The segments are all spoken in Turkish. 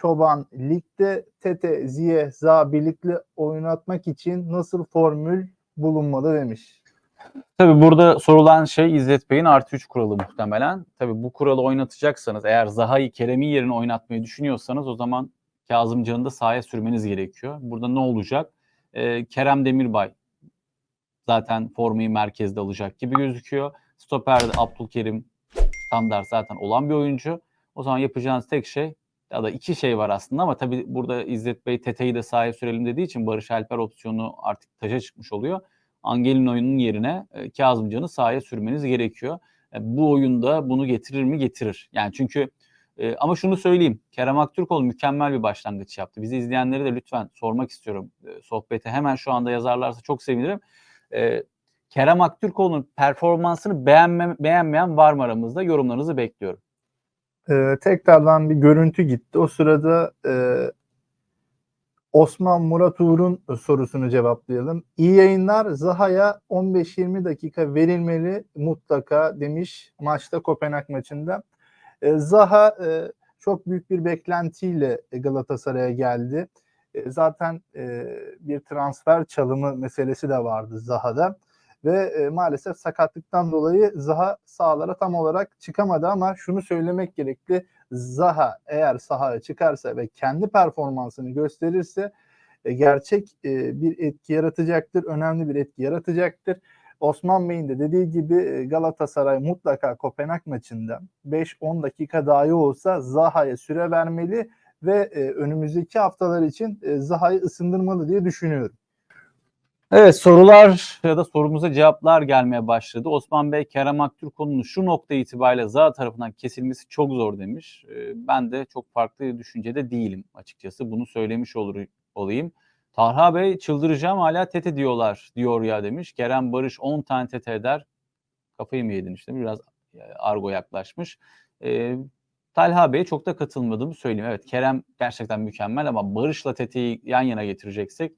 Çoban ligde Tete, Ziye, Za birlikte oynatmak için nasıl formül bulunmalı demiş. Tabii burada sorulan şey İzzet Bey'in artı 3 kuralı muhtemelen. Tabii bu kuralı oynatacaksanız eğer Zaha'yı Kerem'in yerine oynatmayı düşünüyorsanız o zaman Kazımcan'ı da sahaya sürmeniz gerekiyor. Burada ne olacak? Ee, Kerem Demirbay zaten formayı merkezde alacak gibi gözüküyor. Stoper'de Abdülkerim standart zaten olan bir oyuncu. O zaman yapacağınız tek şey ya da iki şey var aslında ama tabii burada İzzet Bey Tete'yi de sahaya sürelim dediği için Barış Alper opsiyonu artık taca çıkmış oluyor. Angel'in oyunun yerine e, Kazımcan'ı sahaya sürmeniz gerekiyor. E, bu oyunda bunu getirir mi? Getirir. Yani çünkü e, ama şunu söyleyeyim. Kerem Aktürkoğlu mükemmel bir başlangıç yaptı. Bizi izleyenleri de lütfen sormak istiyorum. E, sohbete hemen şu anda yazarlarsa çok sevinirim. E, Kerem Aktürkoğlu'nun performansını beğenme, beğenmeyen var mı aramızda? Yorumlarınızı bekliyorum. Ee, tekrardan bir görüntü gitti. O sırada e, Osman Murat Uğur'un sorusunu cevaplayalım. İyi yayınlar. Zaha'ya 15-20 dakika verilmeli mutlaka demiş maçta Kopenhag maçında. E, Zaha e, çok büyük bir beklentiyle Galatasaray'a geldi. E, zaten e, bir transfer çalımı meselesi de vardı Zaha'da ve e, maalesef sakatlıktan dolayı Zaha sahalara tam olarak çıkamadı ama şunu söylemek gerekli. Zaha eğer sahaya çıkarsa ve kendi performansını gösterirse e, gerçek e, bir etki yaratacaktır. Önemli bir etki yaratacaktır. Osman Bey'in de dediği gibi e, Galatasaray mutlaka Kopenhag maçında 5-10 dakika dahi olsa Zaha'ya süre vermeli ve e, önümüzdeki haftalar için e, Zaha'yı ısındırmalı diye düşünüyorum. Evet sorular ya da sorumuza cevaplar gelmeye başladı. Osman Bey Kerem Aktürkoğlu'nun şu nokta itibariyle Zaha tarafından kesilmesi çok zor demiş. Ee, ben de çok farklı düşüncede değilim açıkçası. Bunu söylemiş olur olayım. Tarha Bey çıldıracağım hala tete diyorlar diyor ya demiş. Kerem Barış 10 tane tete eder. Kafayı mı yedin işte biraz e, argo yaklaşmış. Ee, Talha Bey'e çok da katılmadığımı söyleyeyim. Evet Kerem gerçekten mükemmel ama Barış'la Tete'yi yan yana getireceksek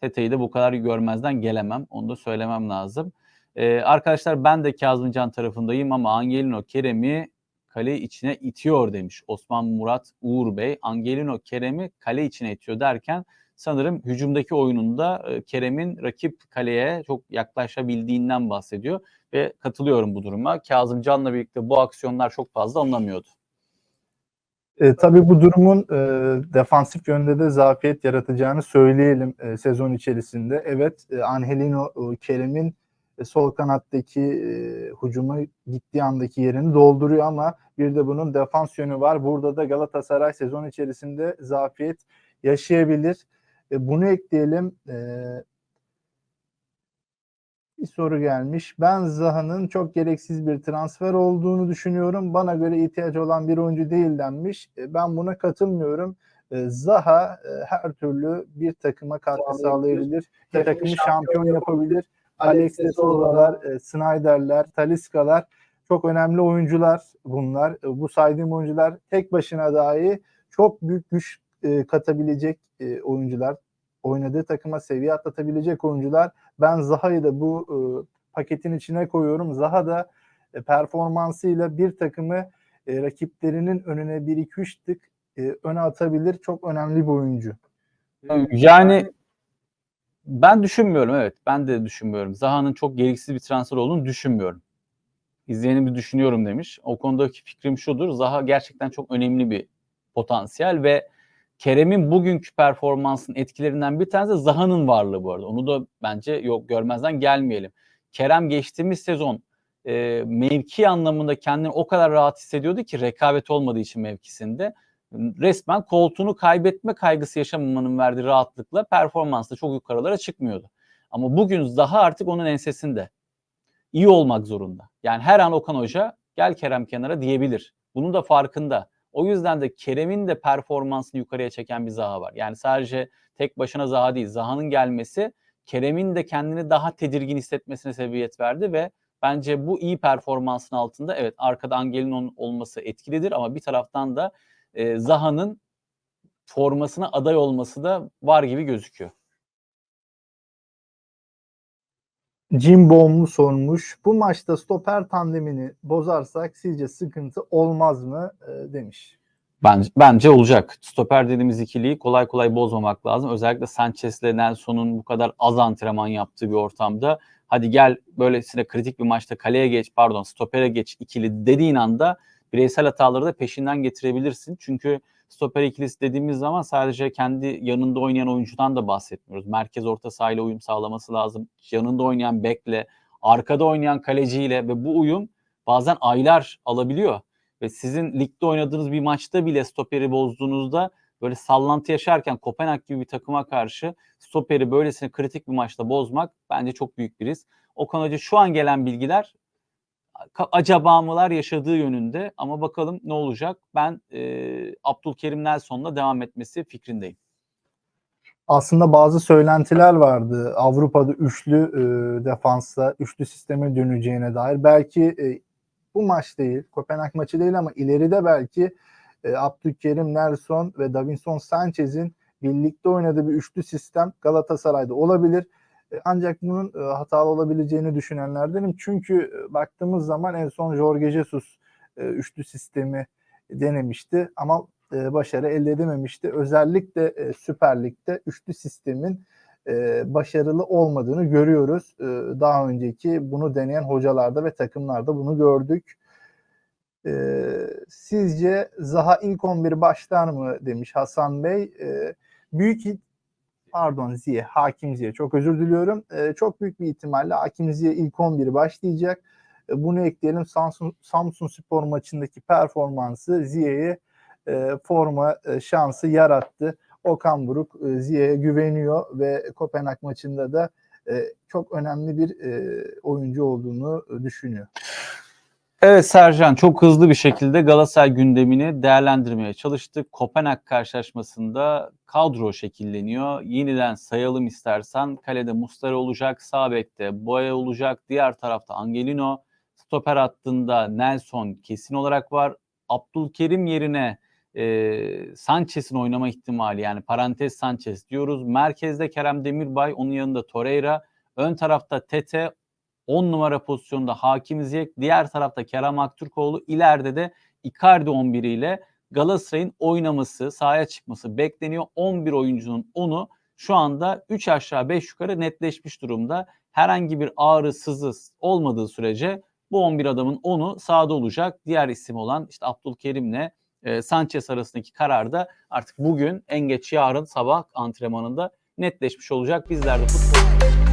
Tete'yi de bu kadar görmezden gelemem. Onu da söylemem lazım. Ee, arkadaşlar ben de Kazımcan tarafındayım ama Angelino Kerem'i kale içine itiyor demiş Osman Murat Uğur Bey. Angelino Kerem'i kale içine itiyor derken sanırım hücumdaki oyununda e, Kerem'in rakip kaleye çok yaklaşabildiğinden bahsediyor ve katılıyorum bu duruma. Kazımcan'la birlikte bu aksiyonlar çok fazla anlamıyordu. E, tabii bu durumun e, defansif yönde de zafiyet yaratacağını söyleyelim e, sezon içerisinde. Evet, e, Angelino e, Kerem'in e, sol kanattaki e, hücuma gittiği andaki yerini dolduruyor ama bir de bunun defans yönü var. Burada da Galatasaray sezon içerisinde zafiyet yaşayabilir. E, bunu ekleyelim. E, bir soru gelmiş. Ben Zaha'nın çok gereksiz bir transfer olduğunu düşünüyorum. Bana göre ihtiyacı olan bir oyuncu değil denmiş. E, ben buna katılmıyorum. E, Zaha e, her türlü bir takıma katkı sağlayabilir. Bir takımı şampiyon yapabilir. Alex de Souza'lar, Snyder'ler, Taliska'lar çok önemli oyuncular bunlar. Bu saydığım oyuncular tek başına dahi çok büyük güç katabilecek oyuncular oynadığı takıma seviye atlatabilecek oyuncular. Ben Zaha'yı da bu e, paketin içine koyuyorum. Zaha da e, performansıyla bir takımı e, rakiplerinin önüne 1-2-3 tık e, öne atabilir. Çok önemli bir oyuncu. Yani ben düşünmüyorum evet. Ben de düşünmüyorum. Zaha'nın çok gereksiz bir transfer olduğunu düşünmüyorum. İzleyenimi düşünüyorum demiş. O konudaki fikrim şudur. Zaha gerçekten çok önemli bir potansiyel ve Kerem'in bugünkü performansının etkilerinden bir tanesi Zaha'nın varlığı bu arada. Onu da bence yok görmezden gelmeyelim. Kerem geçtiğimiz sezon e, mevki anlamında kendini o kadar rahat hissediyordu ki rekabet olmadığı için mevkisinde resmen koltuğunu kaybetme kaygısı yaşamamanın verdiği rahatlıkla performansla çok yukarılara çıkmıyordu. Ama bugün Zaha artık onun ensesinde. İyi olmak zorunda. Yani her an Okan Hoca gel Kerem kenara diyebilir. Bunun da farkında. O yüzden de Kerem'in de performansını yukarıya çeken bir Zaha var. Yani sadece tek başına Zaha değil. Zaha'nın gelmesi Kerem'in de kendini daha tedirgin hissetmesine sebebiyet verdi ve bence bu iyi performansın altında evet arkada Angelino'nun olması etkilidir ama bir taraftan da e, Zaha'nın formasına aday olması da var gibi gözüküyor. Jim Bohm'u sormuş. Bu maçta stoper tandemini bozarsak sizce sıkıntı olmaz mı e, demiş. Bence, bence olacak. Stoper dediğimiz ikiliyi kolay kolay bozmamak lazım. Özellikle Sanchez'le Nelson'un bu kadar az antrenman yaptığı bir ortamda hadi gel böylesine kritik bir maçta kaleye geç pardon stopere geç ikili dediğin anda bireysel hataları da peşinden getirebilirsin. Çünkü stoper ikilisi dediğimiz zaman sadece kendi yanında oynayan oyuncudan da bahsetmiyoruz. Merkez orta sahayla uyum sağlaması lazım. Yanında oynayan bekle, arkada oynayan kaleciyle ve bu uyum bazen aylar alabiliyor. Ve sizin ligde oynadığınız bir maçta bile stoperi bozduğunuzda böyle sallantı yaşarken Kopenhag gibi bir takıma karşı stoperi böylesine kritik bir maçta bozmak bence çok büyük bir risk. Okan Hoca şu an gelen bilgiler acaba mılar yaşadığı yönünde ama bakalım ne olacak. Ben e, Abdülkerim Nelson'la devam etmesi fikrindeyim. aslında bazı söylentiler vardı. Avrupa'da üçlü e, defansa, üçlü sisteme döneceğine dair. Belki e, bu maç değil, Kopenhag maçı değil ama ileride belki e, Abdülkerim, Nelson ve Davinson Sanchez'in birlikte oynadığı bir üçlü sistem Galatasaray'da olabilir. E, ancak bunun e, hatalı olabileceğini düşünenlerdenim. Çünkü e, baktığımız zaman en son Jorge Jesus üçlü sistemi denemişti ama başarı elde edememişti. Özellikle Süper Lig'de üçlü sistemin başarılı olmadığını görüyoruz. Daha önceki bunu deneyen hocalarda ve takımlarda bunu gördük. Sizce Zaha ilk 11 başlar mı demiş Hasan Bey. Büyük pardon Ziye, Hakim Ziye çok özür diliyorum. E, çok büyük bir ihtimalle Hakim Ziye ilk 11 başlayacak. E, bunu ekleyelim Samsun, Samsun Spor maçındaki performansı Ziye'ye e, forma e, şansı yarattı. Okan Buruk e, Ziye'ye güveniyor ve Kopenhag maçında da e, çok önemli bir e, oyuncu olduğunu düşünüyor. Evet Sercan çok hızlı bir şekilde Galatasaray gündemini değerlendirmeye çalıştık. Kopenhag karşılaşmasında kadro şekilleniyor. Yeniden sayalım istersen. Kalede Mustara olacak, sağ bekte Boya olacak, diğer tarafta Angelino, stoper hattında Nelson kesin olarak var. Abdülkerim yerine e, Sanchez'in oynama ihtimali yani parantez Sanchez diyoruz. Merkezde Kerem Demirbay, onun yanında Torreira. Ön tarafta Tete, 10 numara pozisyonda Hakim Ziyech, diğer tarafta Kerem Aktürkoğlu, ileride de Icardi 11 ile Galatasaray'ın oynaması, sahaya çıkması bekleniyor. 11 oyuncunun 10'u şu anda 3 aşağı 5 yukarı netleşmiş durumda. Herhangi bir ağrı, sızı olmadığı sürece bu 11 adamın 10'u sahada olacak. Diğer isim olan işte Abdülkerim'le e, Sanchez arasındaki karar da artık bugün en geç yarın sabah antrenmanında netleşmiş olacak. Bizler de futbol